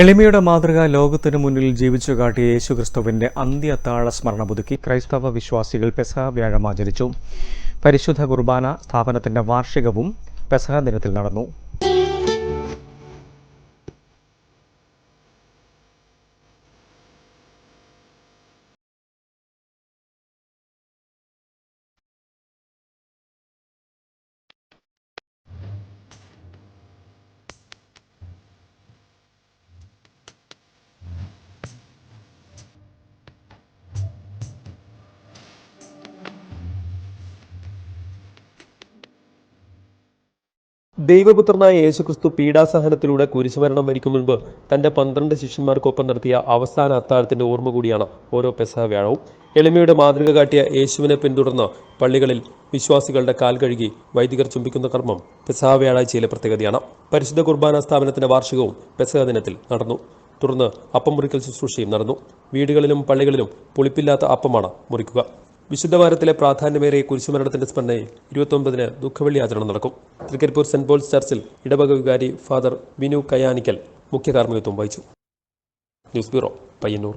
എളിമയുടെ മാതൃക ലോകത്തിനു മുന്നിൽ ജീവിച്ചു കാട്ടിയ യേശുക്രിസ്തുവിന്റെ അന്ത്യത്താഴ സ്മരണ പുതുക്കി ക്രൈസ്തവ വിശ്വാസികൾ പെസഹ വ്യാഴം ആചരിച്ചു. പരിശുദ്ധ കുർബാന സ്ഥാപനത്തിന്റെ വാർഷികവും പെസഹ ദിനത്തിൽ നടന്നു. ദൈവപുത്രനായ യേശുക്രിസ്തു പീഡാസഹനത്തിലൂടെ കുരിശുമരണം വരിക്കും മുൻപ് തന്റെ പന്ത്രണ്ട് ശിഷ്യന്മാർക്കൊപ്പം നടത്തിയ അവസാന അത്താഴത്തിന്റെ ഓർമ്മ കൂടിയാണ് ഓരോ പെസഹ വ്യാഴവും. എളിമയുടെ മാതൃക കാട്ടിയ യേശുവിനെ പിന്തുടർന്ന് പള്ളികളിൽ വിശ്വാസികളുടെ കാൽ കഴുകി വൈദികർ ചുംബിക്കുന്ന കർമ്മം പെസഹ വ്യാഴാഴ്ചയിലെ പ്രത്യേകതയാണ്. പരിശുദ്ധ കുർബാന സ്ഥാപനത്തിന്റെ വാർഷികവും പെസഹ ദിനത്തിൽ നടന്നു. തുടർന്ന് അപ്പം മുറിക്കൽ ശുശ്രൂഷയും നടന്നു. വീടുകളിലും പള്ളികളിലും പുളിപ്പില്ലാത്ത അപ്പമാണ് മുറിക്കുക. വിശുദ്ധവാരത്തിലെ പ്രാധാന്യമേറിയ കുരിശുമരണത്തിന്റെ സ്മരണയിൽ ഇരുപത്തൊമ്പതിന് ദുഃഖവെള്ളി ആചരണം നടക്കും. തൃക്കരിപ്പൂർ സെന്റ് പോൾസ് ചർച്ചിൽ ഇടവക വികാരി ഫാദർ വിനു കയാനിക്കൽ മുഖ്യ കാർമ്മികത്വം വഹിച്ചു. News bureau Payyanur.